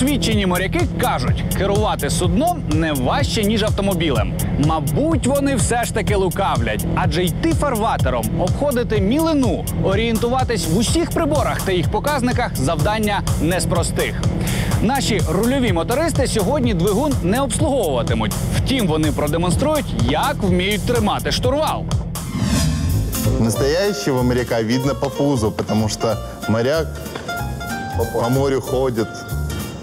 Досвідчені моряки кажуть, керувати судном не важче, ніж автомобілем. Мабуть, вони все ж таки лукавлять, адже йти фарватером, обходити мілину, орієнтуватись в усіх приборах та їх показниках завдання не з простих. Наші рульові мотористи сьогодні двигун не обслуговуватимуть. Втім, вони продемонструють, як вміють тримати штурвал. Настоящего моряка видно по пузу, потому что моряк по морю ходит,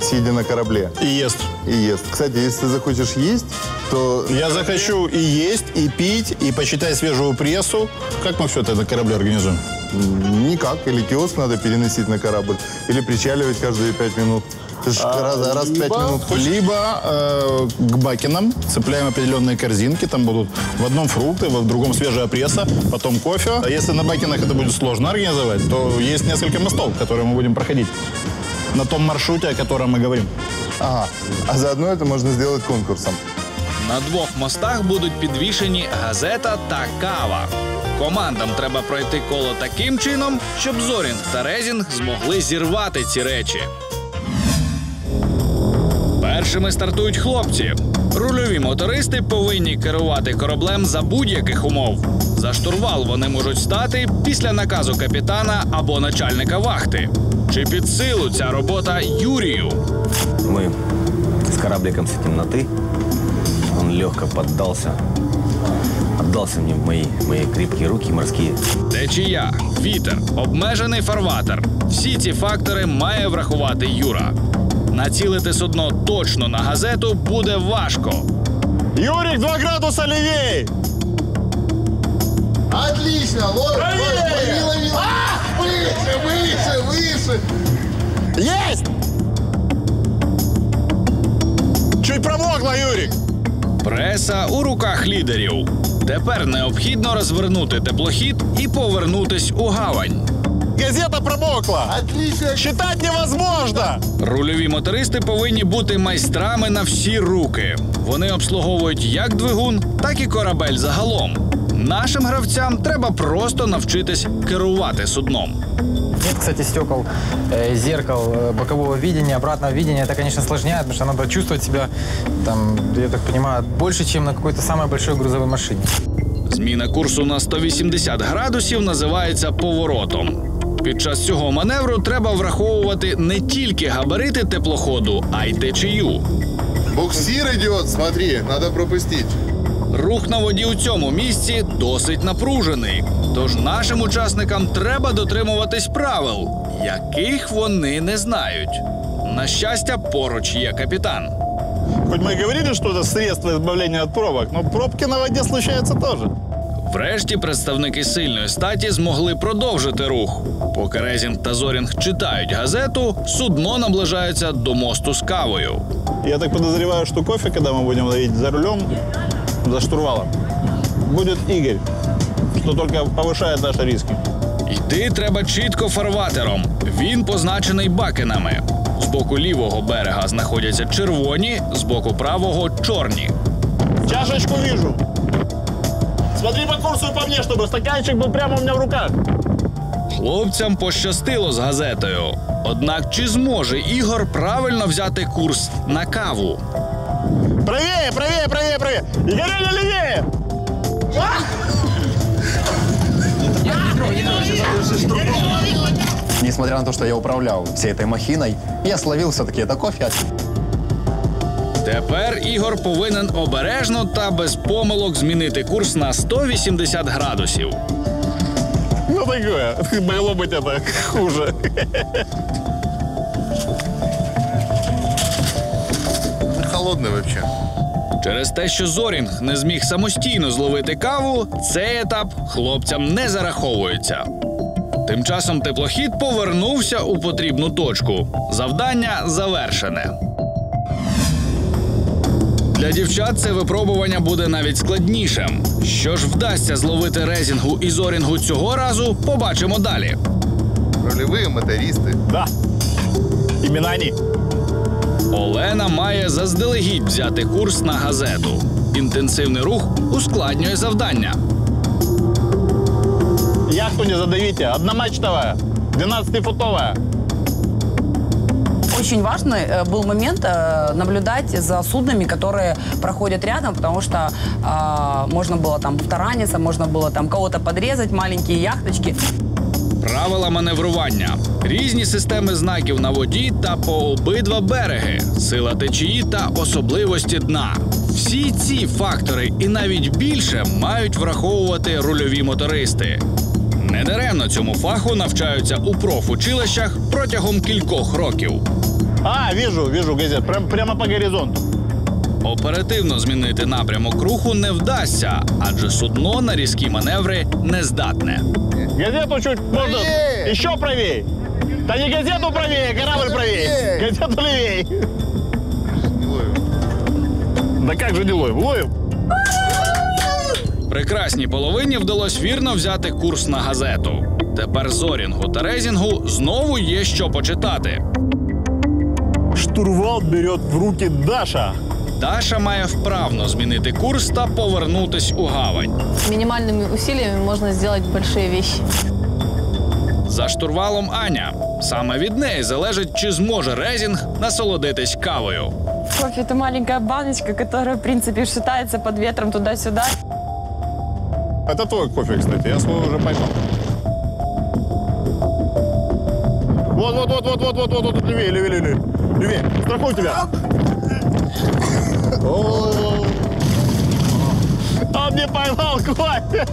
сидя на корабле И ест. и ест. Кстати, если ты захочешь есть, то Я захочу и есть, и пить, и почитать свежую прессу. Как мы все это на корабле организуем? никак. Или киоск надо переносить на корабль, или причаливать каждые пять минут. Ж раз, раз либо, минут хочешь. либо э, к бакинам цепляем определенные корзинки. Там будут в одном фрукты, в другом свежая пресса, потом кофе. А если на бакинах это будет сложно организовать, то есть несколько мостов, которые мы будем проходить на том маршруте, о котором мы говорим. Ага. А заодно это можно сделать конкурсом. На двох мостах будуть підвішені газета та кава. Командам треба пройти коло таким чином, щоб Зорінг та Резінг змогли зірвати ці речі. Першими стартують хлопці. Рульові мотористи повинні керувати кораблем за будь-яких умов. За штурвал вони можуть стати після наказу капітана або начальника вахти. Чи під силу ця робота Юрію? Мы с корабликом с этим на «ты». Он легко поддался. Отдался мне в мои, мои крепкие руки морские. Течія, вітер, обмежений фарватер. Всі ці фактори має врахувати Юра. Націлити судно точно на газету буде важко. Юрик, 2 градуса левее! Отлично! Лови, лови, лови, лови. Выше, выше, выше! Есть! Чуть промокла, Юрик! Преса у руках лідерів. Тепер необхідно розвернути теплохід і повернутись у гавань. Газета промокла! Отлично! Читать невозможно! Рульові мотористи повинні бути майстрами на всі руки. Вони обслуговують як двигун, так і корабель загалом. Нашим гравцям треба просто навчитись керувати судном. Нет, кстати, стекол, э, зеркал, э, бокового видения, обратного видения. Это, конечно, сложняет, потому что надо чувствовать себя, там, я так понимаю, больше, чем на какой-то самой большой грузовой машине. Зміна курсу на 180 градусів називається поворотом. Під час цього маневру треба враховувати не тільки габарити теплоходу, а й течію. Буксир идет, смотри, надо пропустить. Рух на воді у цьому місці досить напружений. Тож нашим учасникам треба дотримуватись правил, яких вони не знають. На щастя, поруч є капітан. Хоть мы и говорили, что это средство избавления от пробок, но пробки на воде случаются тоже. Врешті представники сильної статі змогли продовжити рух. Поки Резінг та Зорінг читають газету, судно наближається до мосту з кавою. Я так подозреваю, что кофе, когда мы будем ловить за рулем, за штурвалом, будет Игорь, что только повышает наши риски. Йти треба чітко фарватером. Він позначений бакенами. З боку лівого берега знаходяться червоні, з боку правого чорні. Чашечку вижу. Смотри по курсу и по мне, чтобы стаканчик был прямо у меня в руках. Хлопцям пощастило з газетою. Однак чи зможе Ігор правильно взяти курс на каву? Правее, правее, правее, правее. Игорь, левее! Несмотря на то, что я управлял всей этой махиной, я словил все-таки это кофе. Тепер Ігор повинен обережно та без помилок змінити курс на 180 градусів. Ну такое. Могло быть это хуже. Холодный вообще. Через те, що Зорінг не зміг самостійно зловити каву, цей етап хлопцям не зараховується. Тим часом теплохід повернувся у потрібну точку. Завдання завершене. Для дівчат це випробування буде навіть складнішим. Що ж вдасться зловити резінгу і зорінгу цього разу, побачимо далі. Рулевые мотористы. Да. Имена они. Олена має заздалегідь взяти курс на газету. Інтенсивний рух ускладнює завдання. Яхту не задавите. Одномачтовая. 12-футовая Очень важный э, был момент э, наблюдать за суднами, которые проходят рядом, потому что э, можно было там тараниться, можно было там кого-то подрезать, маленькие яхточки. Правила маневрування, різні системи знаків на воді та по обидва береги, сила течії та особливості дна. Всі ці фактори і навіть більше мають враховувати рульові мотористи. Недаремно цьому фаху навчаються у профучилищах протягом кількох років. А, вижу, вижу газет. Прям, прямо по горизонту. Оперативно змінити напрямок руху не вдасться, адже судно на різкі маневри не здатне. Газету чуть можно Правее! еще правее. Да не газету правее, корабль правее. Газету левее. Да как же не ловим? Ловим. Прекрасній половині вдалося вірно взяти курс на газету. Тепер зорінгу та резінгу знову є що почитати Штурвал берет в руки Даша. Даша має вправно змінити курс та повернутись у гавань. Минимальными усилиями можно сделать большие вещи. За штурвалом Аня. Саме від неї залежить, чи зможе резінг насолодитись кавою. Кофе это маленькая баночка, которая, в принципе, шатается под ветром туда-сюда. Это твой кофе, кстати. Я свой уже поймал. Вот, вот, вот, вот, вот, вот, вот, вот, левее, левее, левее. Левее. Страхуй тебя. О. Он не поймал кофе.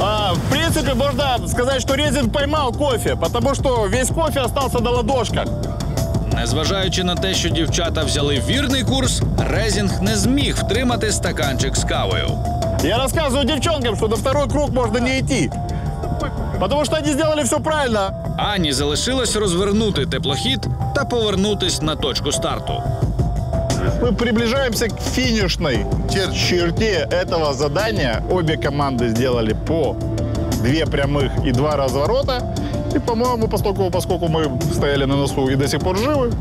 А, в принципе, можно сказать, что Резин поймал кофе, потому что весь кофе остался на ладошках. Незважаючи на те, що дівчата взяли вірний курс, резінг не зміг втримати стаканчик з кавою. Я рассказываю девчонкам, что на второй круг можно не идти. Потому что они сделали все правильно. Ані залишилось розвернути теплохід та повернутись на точку старту. Мы приближаемся к финишной чер- черте этого задания. Обе команды сделали по две прямых и два разворота. И, по-моему, поскольку, поскольку мы стояли на носу и до сих пор живы,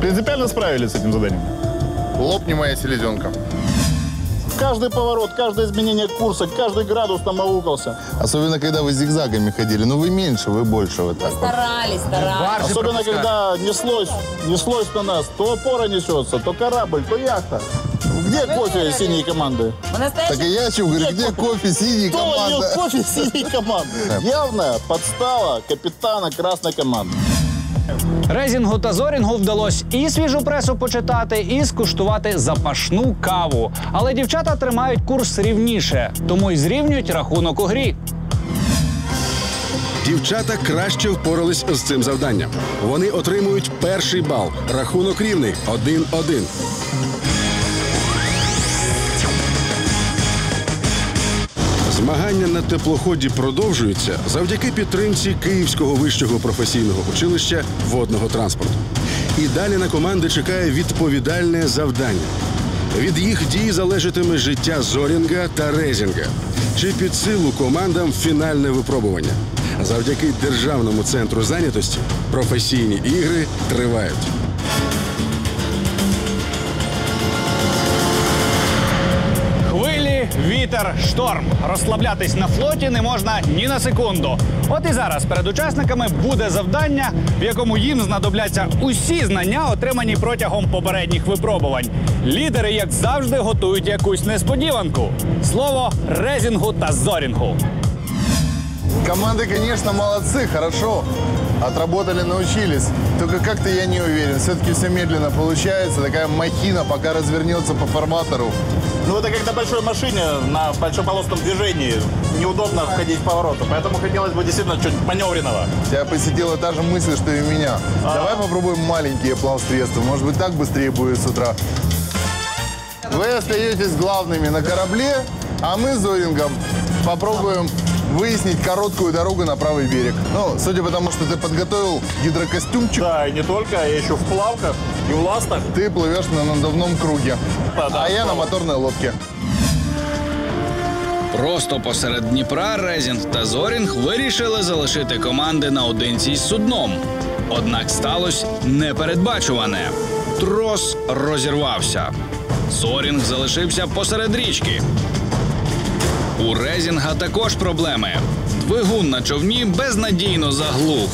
принципиально справились с этим заданием. Лопни моя селезенка. Каждый поворот, каждое изменение курса, каждый градус намаукался. Особенно, когда вы зигзагами ходили. Ну, вы меньше, вы больше вот так вот. Старались, старались. Особенно, когда неслось, неслось на нас. То опора несется, то корабль, то яхта. Где кофе синей команды? Так и я что говорю, где кофе синий Кто лил команда? кофе синей команды? Явная подстава капитана красной команды. Резінгу та зорінгу вдалося і свіжу пресу почитати, і скуштувати запашну каву. Але дівчата тримають курс рівніше, тому й зрівнюють рахунок у грі. Дівчата краще впорались з цим завданням. Вони отримують перший бал. Рахунок рівний 1-1. Змагання на теплоході продовжуються завдяки підтримці Київського вищого професійного училища водного транспорту. І далі на команди чекає відповідальне завдання. Від їх дій залежатиме життя Зорінга та Резінга. Чи під силу командам фінальне випробування? Завдяки Державному центру зайнятості професійні ігри тривають. Вітер, шторм. Розслаблятись на флоті не можна ні на секунду. От і зараз перед учасниками буде завдання, в якому їм знадобляться усі знання, отримані протягом попередніх випробувань. Лідери, як завжди, готують якусь несподіванку. Слово резінгу та зорінгу. Команды, конечно, молодцы, хорошо. Отработали, научились. Только как-то я не уверен. Все-таки все медленно получается. Такая махина пока развернется по форматору. Ну, это как на большой машине на большополосном движении. Неудобно входить в повороты. Поэтому хотелось бы действительно чуть маневренного. Тебя посетила та же мысль, что и меня. Давай попробуем маленькие плавсредства. Может быть, так быстрее будет с утра. Вы остаетесь главными на корабле, а мы с Зорингом попробуем выяснить короткую дорогу на правый берег. Ну, судя по тому, что ты подготовил гидрокостюмчик, Да, и не только, я еще в плавках и в ластах. ты плывешь на надувном круге. Да, да, а я на справа. моторной лодке. Просто посеред Дніпра Резінг та Зорінг вирішили залишити команди наодинці з судном. Однак сталося непередбачуване. Трос розірвався. Зорінг залишився посеред річки. у Резінга також проблеми. Двигун на човні безнадійно заглух.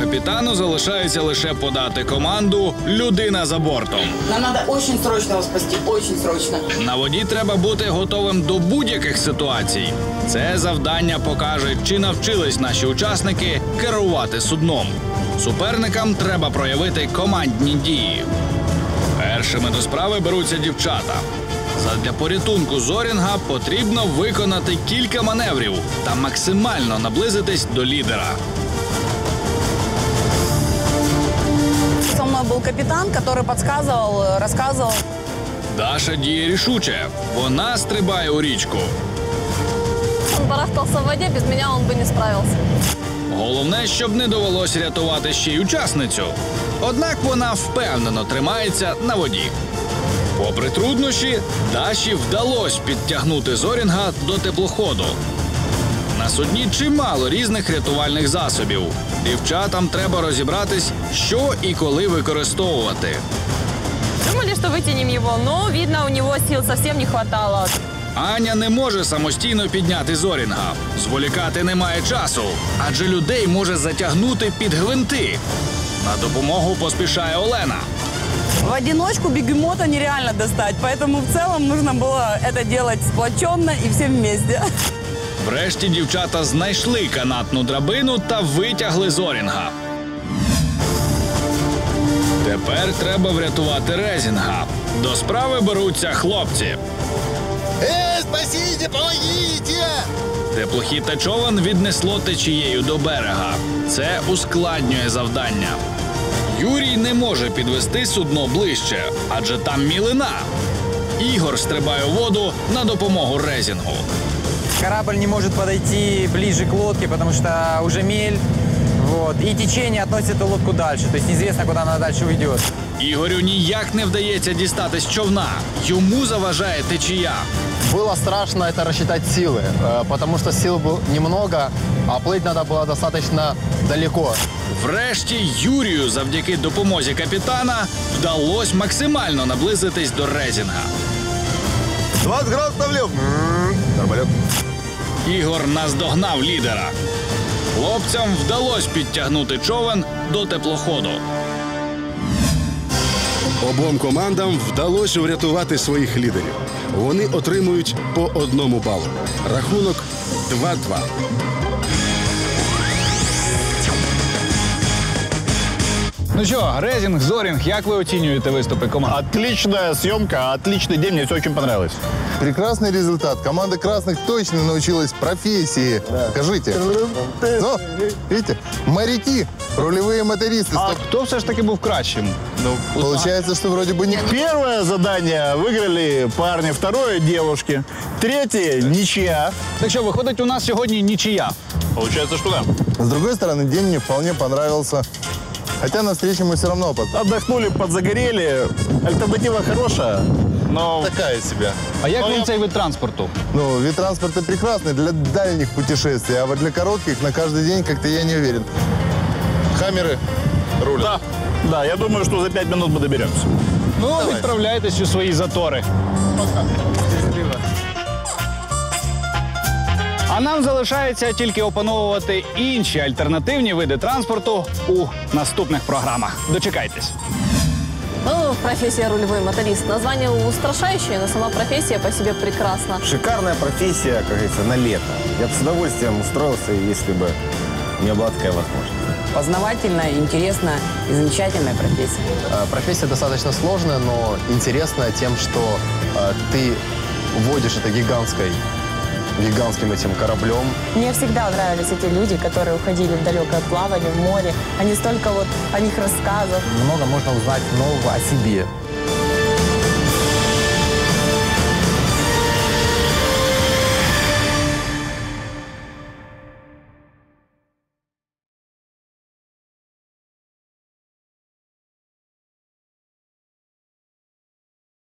Капітану залишається лише подати команду людина за бортом. Нам треба дуже срочно вас спасти, дуже срочно. На воді треба бути готовим до будь-яких ситуацій. Це завдання покаже, чи навчились наші учасники керувати судном. Суперникам треба проявити командні дії. Першими до справи беруться дівчата. Задля порятунку Зорінга потрібно виконати кілька маневрів та максимально наблизитись до лідера. Со мной был капитан, который подсказывал, э, рассказывал. Даша діє рішуче. Вона стрибає у річку. Он барахтался в воде, без меня он бы не справился. Головне, щоб не довелось рятувати ще й учасницю. Однак вона впевнено тримається на воді. Попри труднощі, Даші вдалося підтягнути Зорінга до теплоходу. На судні чимало різних рятувальних засобів. Дівчатам треба розібратись, що і коли використовувати. Думали, что вытянем его, но, видно, у него сил совсем не хватало. Аня не може самостійно підняти Зорінга. Зволікати немає часу, адже людей може затягнути під гвинти. На допомогу поспішає Олена. В одиночку бегемота нереально достать, поэтому в целом нужно было это делать сплоченно и все вместе. Врешті дівчата знайшли канатну драбину та витягли Зорінга. Тепер треба врятувати Резінга. До справи беруться хлопці. Эй, спасите, помогите! Теплохід та човен віднесло течією до берега. Це ускладнює завдання. Юрій не може підвести судно ближче, адже там мілина. Ігор стрибає у воду на допомогу Резінгу. Корабль не может подойти ближе к лодке, потому что уже мель. Вот. И течение относит эту лодку дальше. То есть неизвестно, куда она дальше уйдет. Ігорю ніяк не вдається дістатись човна. Йому заважає течія. Было страшно это рассчитать силы, э, потому что сил было немного, а плыть надо было достаточно далеко. Врешті Юрію, завдяки допомозі капітана, вдалося максимально наблизитись до Резінга. 20 градусов влево. Нормалек. Ігор наздогнав лідера. Хлопцям вдалося підтягнути човен до теплоходу. Обом командам вдалося врятувати своїх лідерів. Вони отримують по одному балу. Рахунок 2-2. Ну що, Резінг, Зорінг, як ви оцінюєте виступи команд? Отличная съемка, отличный день, мне все очень понравилось. Прекрасный результат. Команда красных точно научилась профессии. Скажите. Ну, видите, моряки, рулевые мотористы. А Стоп. хто все ж таки був кращим? Ну, Получается, что вроде бы не... Первое задание выиграли парни, второе девушки, третье ничья. Так що, виходить, у нас сьогодні нічия. Получается, что да. С другой стороны, день мне вполне понравился. Хотя на встрече мы все равно под... Отдохнули, подзагорели. Альтернатива хорошая, но Такая себя. А як вам я- цей вид транспорту? Ну, вид транспорта прекрасный для дальних путешествий, а вот для коротких на каждый день как-то я не уверен. Хаммеры рулят. да, да, я думаю, что за пять минут мы доберемся. Ну, відправляйтесь у свої затори. А нам залишається тільки опановувати інші альтернативні види транспорту у наступних програмах. Дочекайтесь. Ну, профессия рулевой моторист. Название устрашающее, но сама профессия по себе прекрасна. Шикарная профессия, как говорится, на лето. Я бы с удовольствием устроился, если бы у меня была такая возможность. Познавательная, интересная и замечательная профессия. Э, Профессия достаточно сложная, но интересная тем, что э, ты водишь это гигантской, гигантским этим кораблем. Мне всегда нравились эти люди, которые уходили в далекое плавание, в море. Они столько вот о них рассказов. Много можно узнать нового о себе.